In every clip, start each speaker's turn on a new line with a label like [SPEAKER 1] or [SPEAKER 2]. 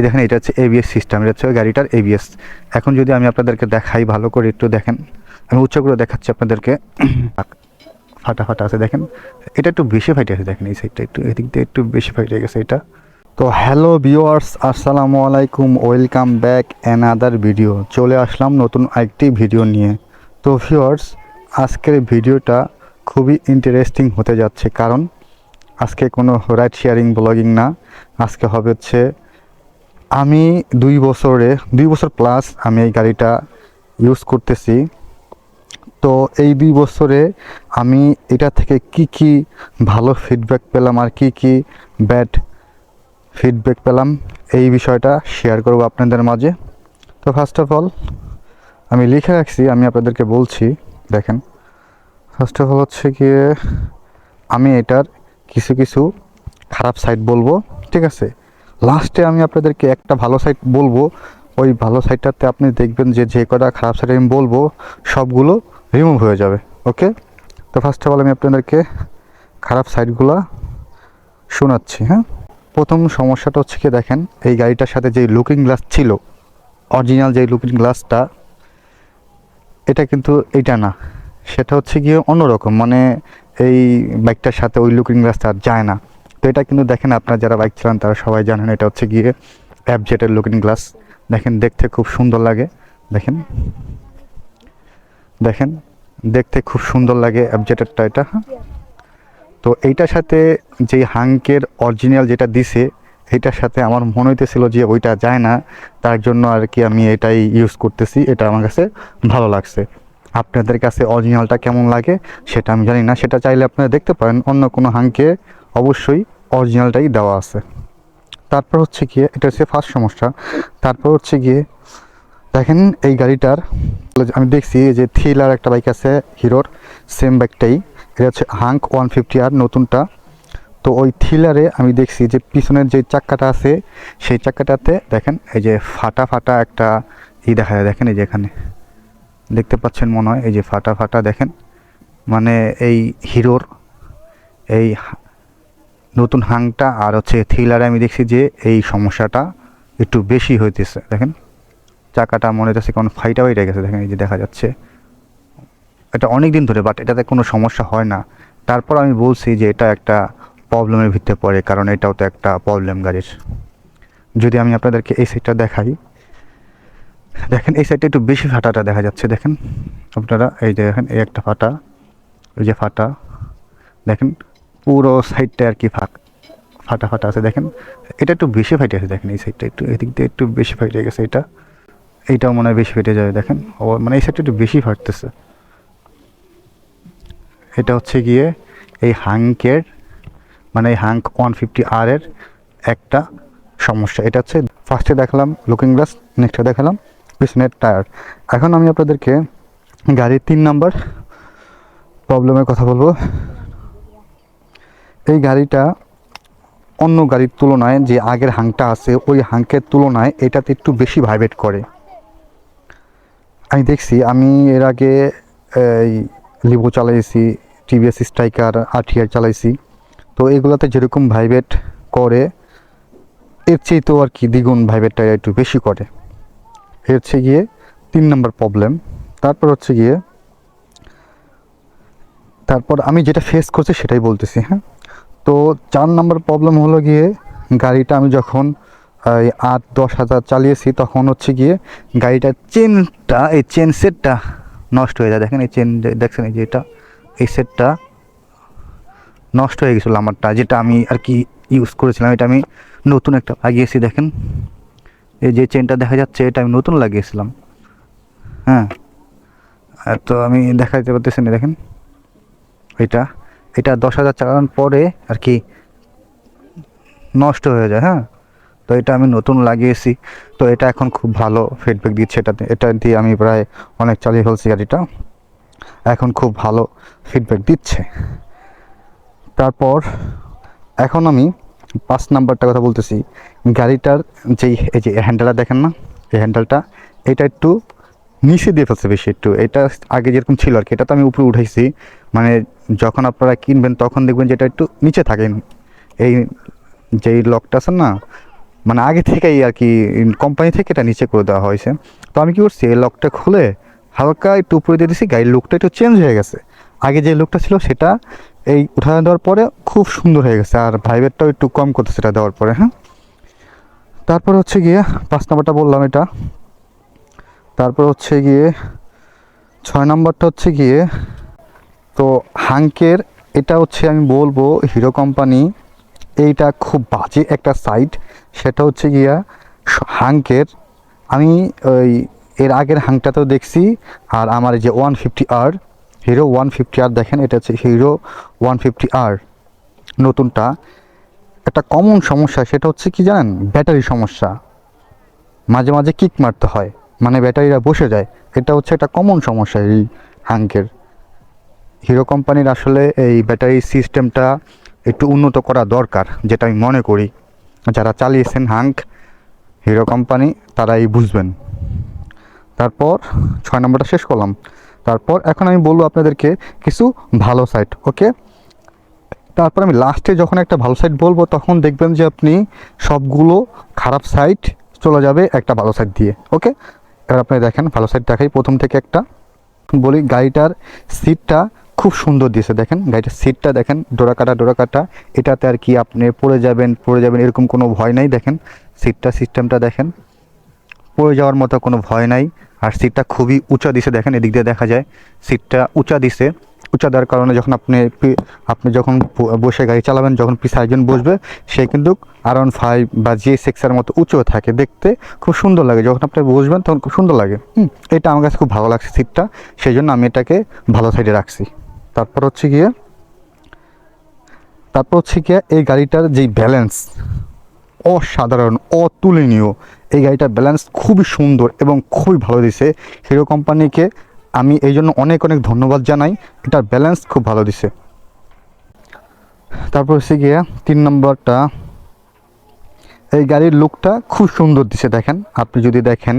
[SPEAKER 1] এই দেখেন, এটা হচ্ছে এবিএস সিস্টেম এটা হচ্ছে গাড়িটার এবিএস এখন যদি আমি আপনাদেরকে দেখাই ভালো করে একটু দেখেন, আমি উচ্চ করে দেখাচ্ছি আপনাদেরকে। ফাটা ফাটা আছে, দেখেন। এটা একটু বেশি ফাইটে আছে, দেখেন, এই সাইডটা একটু, এদিক দিয়ে একটু বেশি ফাইটে গেছে এটা। তো হ্যালো ভিউয়ার্স আসসালামু আলাইকুম welcome back another video চলে আসলাম নতুন একটি ভিডিও নিয়ে। তো ভিওয়ার্স আজকের ভিডিওটা খুবই ইন্টারেস্টিং হতে যাচ্ছে, কারণ আজকে কোনো রাইড শেয়ারিং ব্লগিং না। আজকে হবে হচ্ছে আমি দুই বছরে, দুই বছর প্লাস আমি এই গাড়িটা ইউজ করতেছি। তো এই দুই বছরে আমি এটা থেকে কি কি ভালো ফিডব্যাক পেলাম আর কি কি ব্যাড ফিডব্যাক পেলাম, এই বিষয়টা শেয়ার করব আপনাদের মাঝে। তো ফার্স্ট অফ অল আমি লিখে রাখছি, আমি আপনাদেরকে বলছি, দেখেন। ফার্স্ট অফ অল হচ্ছে গিয়ে আমি এটার কিছু কিছু খারাপ সাইড বলব, ঠিক আছে? লাস্টে আমি আপনাদেরকে একটা ভালো সাইট বলব। ওই ভালো সাইটটাতে আপনি দেখবেন যে যে কটা খারাপ সাইড আমি বলব, সবগুলো রিমুভ হয়ে যাবে ওকে তো ফার্স্ট অফ অল আমি আপনাদেরকে খারাপ সাইডগুলো শোনাচ্ছি হ্যাঁ? প্রথম সমস্যাটা হচ্ছে কি দেখেন, এই গাড়িটার সাথে যে লুকিং গ্লাস ছিল অরিজিনাল যে লুকিং গ্লাসটা এটা কিন্তু এটা না। সেটা হচ্ছে গিয়ে অন্যরকম মানে এই বাইকটার সাথে ওই লুকিং গ্লাসটা যায় না। তো এটা কিন্তু দেখেন আপনারা যারা বাইক চালান, তারা সবাই জানেন এটা হচ্ছে গিয়ে অ্যাপ অ্যাপজেটের লুকিং গ্লাস দেখেন, দেখতে খুব সুন্দর লাগে। দেখেন দেখেন, দেখতে খুব সুন্দর লাগে অ্যাবজেটেরটা এটা হ্যাঁ? তো এইটার সাথে যেই হাঙ্কের অরিজিনাল যেটা দিছে, এইটার সাথে আমার মনে হইতেছিল যে ওইটা যায় না। তার জন্য আর কি আমি এটাই ইউজ করতেছি, এটা আমার কাছে ভালো লাগছে। আপনাদের কাছে অরিজিনালটা কেমন লাগে, সেটা আমি জানি না। সেটা চাইলে আপনারা দেখতে পারেন। অন্য কোনো হাঙ্কে অবশ্যই অরিজিনালটাই দেওয়া আছে। তারপর হচ্ছে গিয়ে, এটা হচ্ছে ফার্স্ট সমস্যা। তারপর হচ্ছে গিয়ে, দেখেন এই গাড়িটার, আমি দেখছি যে থ্রিলার একটা বাইক আছে, হিরোর সেম বাইকটাই এটা হচ্ছে হাঙ্ক ওয়ান ফিফটি আর নতুনটা। তো ওই থ্রিলারে আমি দেখছি যে পিছনের যে চাক্কাটা আছে, সেই চাক্কাটাতে দেখেন এই যে ফাটা ফাটা একটা ই দেখা যায়। দেখেন এই যে এখানে। দেখতে পাচ্ছেন মনে হয় এই যে ফাটা ফাটা, দেখেন। মানে এই হিরোর, এই নতুন হাংটা আর হচ্ছে থ্রিলারে আমি দেখছি যে এই সমস্যাটা একটু বেশি হইতেছে। দেখেন, চাকাটা মনে হচ্ছে কেমন ফাইটা ফাইটা গেছে। দেখেন, এই যে দেখা যাচ্ছে। এটা অনেক দিন ধরে বাট এটাতে কোনো সমস্যা হয় না। তারপর আমি বলছি যে এটা একটা প্রবলেমের ভিতরে পড়ে, কারণ এটাও তো একটা প্রবলেম গাড়ির। যদি আমি আপনাদেরকে এই সাইডটা দেখাই। দেখেন, এই সাইডটা একটু বেশি ফাটাটা দেখা যাচ্ছে। দেখেন, আপনারা এই যে দেখেন, এই একটা ফাটা, এই যে ফাটা। দেখেন পুরো সাইডটা আর কি ফাঁক, ফাটা ফাটা আছে, দেখেন। এটা একটু বেশি ফাইটে আছে, দেখেন, এই সাইডটা একটু, এদিক দিয়ে একটু বেশি ফাইটে গেছে এটা। এইটাও মনে হয় বেশি ফেটে যাবে, দেখেন। মানে এই সাইডটা একটু বেশি ফাটতেছে। এটা হচ্ছে গিয়ে এই হাঙ্কের মানে এই হাঙ্ক ওয়ান ফিফটি আর এর একটা সমস্যা। এটা হচ্ছে ফার্স্টে দেখালাম লুকিং গ্লাস নেক্সটে দেখালাম, পিছনের টায়ার এখন আমি আপনাদেরকে গাড়ির তিন নাম্বার প্রবলেমের কথা বলব। এই গাড়িটা অন্য গাড়ির তুলনায় যে আগের হাংটা আছে, ওই হাঙ্কের তুলনায় এটাতে একটু বেশি ভাইব্রেট করে। আমি দেখছি, আমি এর আগে, এই লিভো চালাইছি টিভিএস স্ট্রাইকার আঠিয়ার চালাইছি। তো এগুলোতে যেরকম ভাইব্রেট করে, এর চেয়ে তো আর কি দ্বিগুণ ভাইব্রেটটা একটু বেশি করে। এর হচ্ছে গিয়ে তিন নম্বর প্রবলেম তারপর হচ্ছে গিয়ে, তারপর আমি যেটা ফেস করছি সেটাই বলতেছি হ্যাঁ? তো চার নম্বর প্রবলেম হলো গিয়ে গাড়িটা আমি যখন এই আট, দশ হাজার চালিয়েছি তখন হচ্ছে গিয়ে গাড়িটার চেনটা এই চেন সেটটা নষ্ট হয়ে যায়। দেখেন এই চেন দেখছেন এই যে এটা, এই সেটটা নষ্ট হয়ে গেছিল আমারটা, যেটা আমি আর কি ইউজ করেছিলাম। এটা আমি নতুন একটা লাগিয়েছি, দেখেন। এই যে চেনটা দেখা যাচ্ছে, এটা আমি নতুন লাগিয়েছিলাম। হ্যাঁ। তো আমি দেখাইতে পারতেছি না, দেখেন। এটা এটা দশ হাজার চালানোর পরে আর কি নষ্ট হয়ে যায় হ্যাঁ? তো এটা আমি নতুন লাগিয়েছি, তো এটা এখন খুব ভালো ফিডব্যাক দিচ্ছে এটাতে এটা দিয়ে আমি প্রায় অনেক চালিয়ে ফেলছি গাড়িটা। এখন খুব ভালো ফিডব্যাক দিচ্ছে। তারপর এখন আমি পাঁচ নাম্বারটা কথা বলতেছি, গাড়িটার যেই, এই যে হ্যান্ডেলটা দেখেন না, এই হ্যান্ডেলটা এটা একটু নিচে দিয়ে ফেলছে বেশি একটু। এটা আগে যেরকম ছিল আর কি, এটা তো আমি উপরে উঠাইছি মানে যখন আপনারা কিনবেন, তখন দেখবেন যেটা একটু নিচে থাকেন এই যেই লকটা আছে না মানে আগে থেকেই আর কি কোম্পানি থেকে এটা নিচে করে দেওয়া হয়েছে। তো আমি কী করছি, এই লকটা খুলে হালকা একটু উপরে দিয়ে দিয়েছি গাড়ির লুকটা একটু চেঞ্জ হয়ে গেছে। আগে যে লুকটা ছিল সেটা এই উঠা দেওয়ার পরে খুব সুন্দর হয়ে গেছে, আর ভাইবেরটাও একটু কম করতে সেটা দেওয়ার পরে হ্যাঁ? তারপর হচ্ছে গিয়ে, পাঁচ নম্বরটা বললাম এটা। তারপর হচ্ছে গিয়ে, ছয় নম্বরটা হচ্ছে গিয়ে তো হাঙ্কের, এটা হচ্ছে আমি বলব হিরো কোম্পানি, এইটা খুব বাজে একটা সাইট। সেটা হচ্ছে গিয়া হাঙ্কের, আমি ওই এর আগের হাংটাতেও দেখছি, আর আমার যে ওয়ান ফিফটি আর, হিরো ওয়ান ফিফটি আর দেখেন, এটা হচ্ছে হিরো ওয়ান ফিফটি আর নতুনটা। একটা কমন সমস্যা, সেটা হচ্ছে কি জানেন ব্যাটারি সমস্যা। মাঝে মাঝে কিক মারতে হয় মানে ব্যাটারিরা বসে যায়। এটা হচ্ছে একটা কমন সমস্যা এই হাঙ্কের। হিরো কোম্পানির আসলে এই ব্যাটারি সিস্টেমটা একটু উন্নত করা দরকার, যেটা আমি মনে করি। যারা চালিয়েছেন হাঙ্ক, হিরো কোম্পানি, তারাই বুঝবেন। তারপর ছয় নম্বরটা শেষ করলাম। তারপর এখন আমি বলব আপনাদেরকে কিছু ভালো সাইট ওকে তারপর আমি লাস্টে যখন একটা ভালো সাইট বলব, তখন দেখবেন যে আপনি সবগুলো খারাপ সাইট চলে যাবে একটা ভালো সাইট দিয়ে ওকে এবার আপনি দেখেন, ভালো সাইট দেখাই প্রথম থেকে একটা। বলি গাড়িটার সিটটা খুব সুন্দর দিয়েছে, দেখেন। গাড়িটার সিটটা দেখেন ডোরা কাটা ডোরা কাটা এটাতে আর কি আপনি পড়ে যাবেন পড়ে যাবেন এরকম কোনো ভয় নাই, দেখেন। সিটটা সিস্টেমটা দেখেন। পড়ে যাওয়ার মতো কোনো ভয় নাই। আর সিটটা খুবই উঁচা দিছে দেখেন, এদিক দিয়ে দেখা যায়। সিটটা উঁচা দিছে উঁচা দেওয়ার কারণে যখন আপনি আপনি যখন বসে গাড়ি চালাবেন, যখন পিছে একজন বসবে, সে কিন্তু আর ওয়ান ফাইভ বা জি সিক্সের মতো উঁচু থাকে দেখতে। খুব সুন্দর লাগে, যখন আপনি বসবেন, তখন খুব সুন্দর লাগে। হুম, এটা আমার কাছে খুব ভালো লাগছে সিটটা সেই জন্য আমি এটাকে ভালো সাইডে রাখছি। তারপর হচ্ছে গিয়ে, তারপর হচ্ছে গিয়ে এই গাড়িটার যেই ব্যালেন্স অসাধারণ, অতুলনীয়, এই গাড়িটার ব্যালেন্স খুবই সুন্দর এবং খুবই ভালো দিছে। হিরো কোম্পানিকে আমি এই জন্য অনেক অনেক ধন্যবাদ জানাই। এটার ব্যালেন্স খুব ভালো দিছে। তারপর হচ্ছে গিয়ে তিন নম্বরটা, এই গাড়ির লুকটা খুব সুন্দর দিছে, দেখেন। আপনি যদি দেখেন,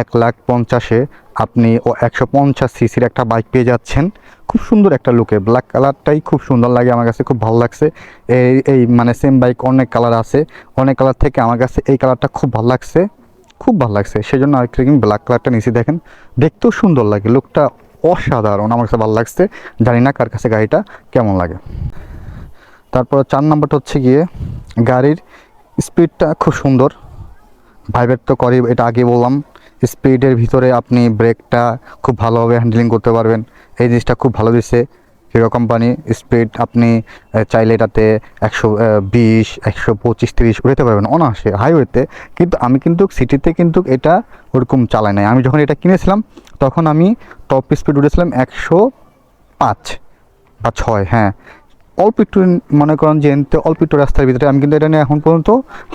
[SPEAKER 1] এক লাখ পঞ্চাশে আপনি ও একশো পঞ্চাশ সিসির একটা বাইক পেয়ে যাচ্ছেন। খুব সুন্দর একটা লুকে ব্ল্যাক কালারটাই খুব সুন্দর লাগে আমার কাছে, খুব ভালো লাগছে। এই এই মানে সেম বাইক অনেক কালার আছে। অনেক কালার থেকে আমার কাছে এই কালারটা খুব ভালো লাগছে। খুব ভালো লাগছে। সেই জন্য আরেকটা কিন্তু ব্ল্যাক কালারটা নিয়েছি দেখেন। দেখতেও সুন্দর লাগে। লুকটা অসাধারণ আমার কাছে ভালো লাগছে। জানি না কার কাছে গাড়িটা কেমন লাগে। তারপর চার নম্বরটা হচ্ছে গিয়ে গাড়ির স্পিডটা খুব সুন্দর। ভাইব্রেট তো করে, এটা আগে বললাম। স্পিডের ভিতরে আপনি ব্রেকটা খুব ভালোভাবে হ্যান্ডেলিং করতে পারবেন। এই জিনিসটা খুব ভালো দিচ্ছে। হিরো কোম্পানি স্পিড আপনি চাইলে এটাতে একশো বিশ, একশো পঁচিশ, তিরিশ উড়াতে পারবেন অনায়াসে হাইওয়েতে কিন্তু আমি কিন্তু সিটিতে কিন্তু এটা ওরকম চালাই নাই। আমি যখন এটা কিনেছিলাম, তখন আমি টপ স্পিড উঠেছিলাম একশো পাঁচ বা ছয় হ্যাঁ। অল্প একটু মনে করেন যে এনতে অল্প একটু রাস্তার ভিতরে। আমি কিন্তু এটা নিয়ে এখন পর্যন্ত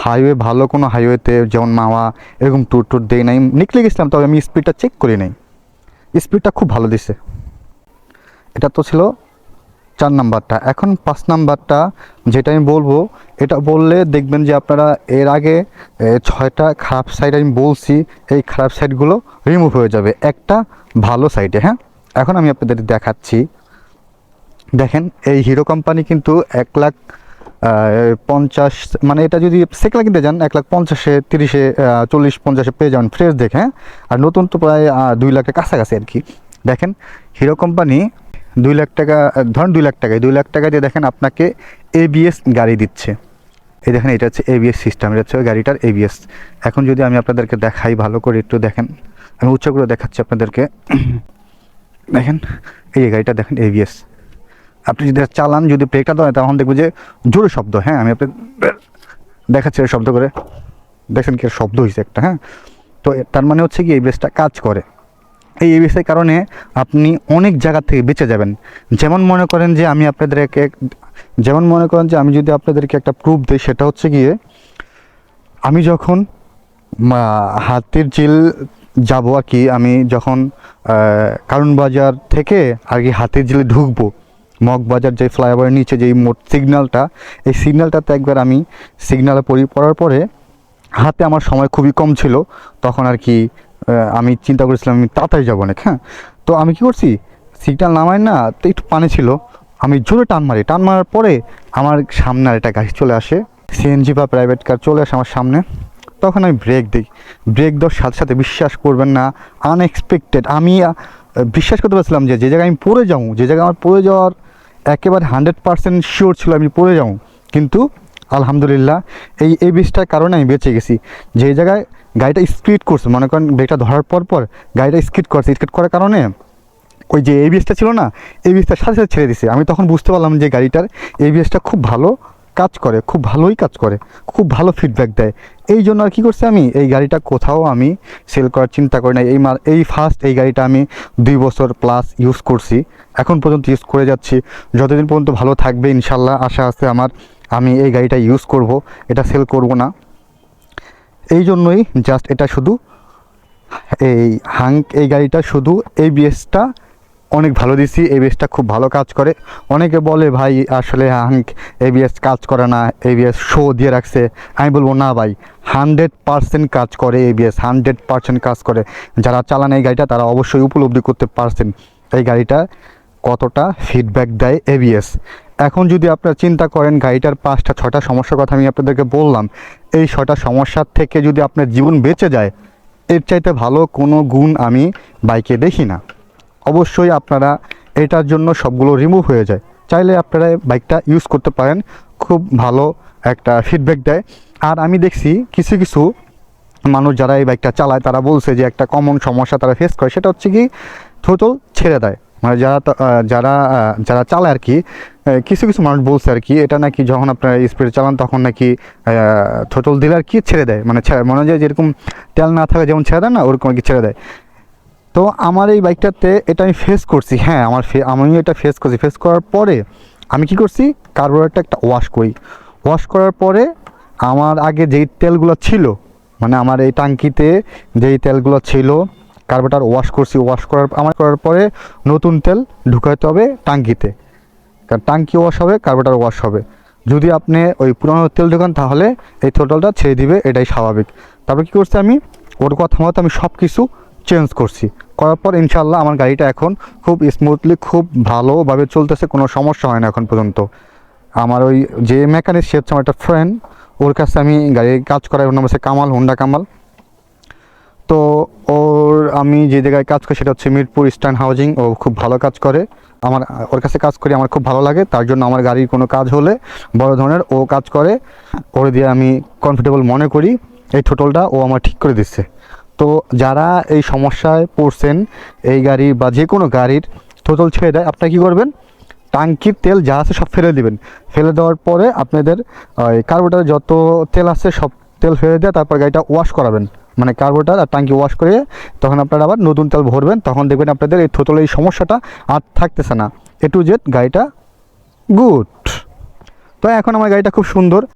[SPEAKER 1] হাইওয়ে ভালো কোনো হাইওয়েতে যেমন মাওয়া এরকম ট্যুর ট্যুর দেই নাই। নিকলে গেছিলাম, তবে আমি স্পিডটা চেক করি নাই। স্পিডটা খুব ভালো দিছে। এটা তো ছিল চার নাম্বারটা। এখন পাঁচ নাম্বারটা যেটা আমি বলব, এটা বললে দেখবেন যে আপনারা এর আগে ছয়টা খারাপ সাইড আমি বলছি, এই খারাপ সাইডগুলো রিমুভ হয়ে যাবে। একটা ভালো সাইডে হ্যাঁ? এখন আমি আপনাদের দেখাচ্ছি। দেখেন, এই হিরো কোম্পানি কিন্তু এক লাখ পঞ্চাশ মানে এটা যদি সেকেলা কিনতে যান, এক লাখ পঞ্চাশে, তিরিশে চল্লিশ, পঞ্চাশে পেয়ে যাবেন ফ্রেশ দেখে হ্যাঁ? আর নতুন তো প্রায় দুই লাখের কাছাকাছি আর কি। দেখেন হিরো কোম্পানি দুই লাখ টাকা, ধরেন দুই লাখ টাকায়, দুই লাখ টাকা দিয়ে দেখেন আপনাকে এবিএস গাড়ি দিচ্ছে। এই দেখেন, এটা হচ্ছে এবিএস সিস্টেম এটা হচ্ছে গাড়িটার এবিএস এখন যদি আমি আপনাদেরকে দেখাই ভালো করে একটু দেখেন, আমি উচ্চ করে দেখাচ্ছি আপনাদেরকে। দেখেন, এই গাড়িটা দেখেন এবিএস আপনি যদি চালান, যদি ব্রেকটা দেয় তখন দেখব যে জোরে শব্দ। হ্যাঁ আমি আপনার দেখাচ্ছি শব্দ করে। দেখেন কি শব্দ হয়েছে একটা হ্যাঁ? তো তার মানে হচ্ছে কি, এই বেসটা কাজ করে। এই এবিএসের কারণে আপনি অনেক জায়গা থেকে বেঁচে যাবেন। যেমন মনে করেন যে আমি আপনাদেরকে, যেমন মনে করেন যে আমি যদি আপনাদেরকে একটা প্রুফ দিই, সেটা হচ্ছে গিয়ে, আমি যখন হাতির ঝিল যাব আর কি, আমি যখন কারণ বাজার থেকে আর কি হাতির ঝিলে ঢুকবো মগবাজার যে ফ্লাইওভারের নিচে যেই মোট সিগন্যালটা, এই সিগন্যালটাতে একবার আমি সিগন্যালে পড়ি, পড়ার পরে হাতে আমার সময় খুবই কম ছিল, তখন আর কি আমি চিন্তা করেছিলাম আমি তাড়াতাড়ি যাব অনেক হ্যাঁ। তো আমি কি করছি, সিগন্যাল নামায় না, তো একটু পানি ছিল, আমি জোরে টান মারি, টান মারার পরে আমার সামনে আর একটা গাড়ি চলে আসে সিএনজি বা প্রাইভেট কার চলে আসে আমার সামনে, তখন আমি ব্রেক দিই ব্রেক দেওয়ার সাথে সাথে বিশ্বাস করবেন না আনএক্সপেক্টেড আমি বিশ্বাস করতে পারছিলাম যে যে জায়গায় আমি পড়ে যাব, যে জায়গায় আমার পড়ে যাওয়ার একেবারে হান্ড্রেড পার্সেন্ট শিওর ছিল আমি পড়ে যাব। কিন্তু আলহামদুলিল্লাহ এই এই বিষটার কারণে আমি বেঁচে গেছি। যে জায়গায় গাড়িটা স্কিড করছে, মনে করেন ব্রেকটা ধরার পর পর গাড়িটা স্কিড করছে। স্কিড করার কারণে ওই যে এবিএসটা ছিল না এবিএসটার সাথে সাথে ছেড়ে দিছে। আমি তখন বুঝতে পারলাম যে গাড়িটার এবিএসটা খুব ভালো কাজ করে, খুব ভালোই কাজ করে, খুব ভালো ফিডব্যাক দেয়। এই জন্য আর কী করছি আমি? এই গাড়িটা কোথাও আমি সেল করার চিন্তা করি না এই মাল, এই ফার্স্ট এই গাড়িটা আমি দুই বছর প্লাস ইউজ করছি। এখন পর্যন্ত ইউজ করে যাচ্ছি। যতদিন পর্যন্ত ভালো থাকবে, ইনশাল্লাহ আশা আছে আমার, আমি এই গাড়িটা ইউজ করব। এটা সেল করব না। এই জন্যই জাস্ট এটা শুধু এই হাঙ্ক এই গাড়িটা শুধু এবিএসটা অনেক ভালো দিছি এবিএসটা খুব ভালো কাজ করে। অনেকে বলে, ভাই, আসলে হাঙ্ক এবিএস কাজ করে না এবিএস শো দিয়ে রাখছে। আমি বলব, না ভাই হান্ড্রেড পারসেন্ট কাজ করে এবিএস হান্ড্রেড পারসেন্ট কাজ করে। যারা চালান এই গাড়িটা, তারা অবশ্যই উপলব্ধি করতে পারছেন এই গাড়িটা কতটা ফিডব্যাক দেয় এবিএস এখন যদি আপনারা চিন্তা করেন, গাড়িটার পাঁচটা ছটা সমস্যার কথা আমি আপনাদেরকে বললাম, এই ছটা সমস্যার থেকে যদি আপনার জীবন বেঁচে যায়, এর চাইতে ভালো কোনো গুণ আমি বাইকে দেখি না। অবশ্যই আপনারা এটার জন্য সবগুলো রিমুভ হয়ে যায়। চাইলে আপনারা বাইকটা ইউজ করতে পারেন। খুব ভালো একটা ফিডব্যাক দেয়। আর আমি দেখছি কিছু কিছু মানুষ যারা এই বাইকটা চালায়, তারা বলছে যে একটা কমন সমস্যা তারা ফেস করে। সেটা হচ্ছে কি থোতল ছেড়ে দেয়। মানে যারা যারা যারা চালায় আর কি কিছু কিছু মানুষ বলছে আর কি এটা নাকি যখন আপনারা স্পিডে চালান, তখন নাকি থোতল দিলে আর কি ছেড়ে দেয়। মানে মনে হয় যেরকম তেল না থাকে যেমন ছেড়ে দেয় না, ওরকম আর কি ছেড়ে দেয়। তো আমার এই বাইকটাতে এটা আমি ফেস করছি। হ্যাঁ আমার ফে আমিও এটা ফেস করছি। ফেস করার পরে আমি কি করছি? কার্বোরেটরটা একটা ওয়াশ করি। ওয়াশ করার পরে আমার আগে যেই তেলগুলো ছিল মানে আমার এই টাঙ্কিতে যেই তেলগুলো ছিল কার্বোরেটর ওয়াশ করছি। ওয়াশ করার আমার করার পরে নতুন তেল ঢুকাইতে হবে টাঙ্কিতে। কারণ টাঙ্কি ওয়াশ হবে কার্বোরেটর ওয়াশ হবে। যদি আপনি ওই পুরনো তেল ঢোকান, তাহলে এই থ্রোটলটা ছেড়ে দিবে, এটাই স্বাভাবিক। তারপর কী করছি আমি? ওর কথা মতো আমি সব কিছু চেঞ্জ করছি। করার পর ইনশাল্লাহ আমার গাড়িটা এখন খুব স্মুথলি খুব ভালোভাবে চলতেছে, কোনো সমস্যা হয় না এখন পর্যন্ত। আমার ওই যে মেকানিক সে হচ্ছে আমার একটা ফ্রেন্ড ওর কাছে আমি গাড়ির কাজ করাই, ওর নাম হচ্ছে কামাল হোন্ডা কামাল। তো ওর আমি যে জায়গায় কাজ করি, সেটা হচ্ছে মিরপুর ইস্টার্ন হাউজিং ও খুব ভালো কাজ করে। আমার, ওর কাছে কাজ করি, আমার খুব ভালো লাগে, তার জন্য আমার গাড়ির কোনো কাজ হলে বড় ধরনের ও কাজ করে। ওর দিয়ে আমি কমফোর্টেবল মনে করি, এই টোটালটা ও আমার ঠিক করে দিচ্ছে। তো যারা এই সমস্যায় পড়ছেন, এই গাড়ি বা যে কোনো গাড়ির টোটাল ছেড়ে দেয়, আপনারা কী করবেন? টাঙ্কির তেল যা আছে সব ফেলে দিবেন। ফেলে দেওয়ার পরে আপনাদের কার্বোটার যত তেল আছে সব তেল ফেলে দিয়ে তারপর গাড়িটা ওয়াশ করাবেন। মানে কার্বোটার আর টাঙ্কি ওয়াশ করে তখন আপনারা আবার নতুন তেল ভরবেন। তখন দেখবেন আপনাদের এই থোতল, এই সমস্যাটা আর থাকতেছে না। এ টু জেড গাড়িটা গুড তো এখন আমার গাড়িটা খুব সুন্দর।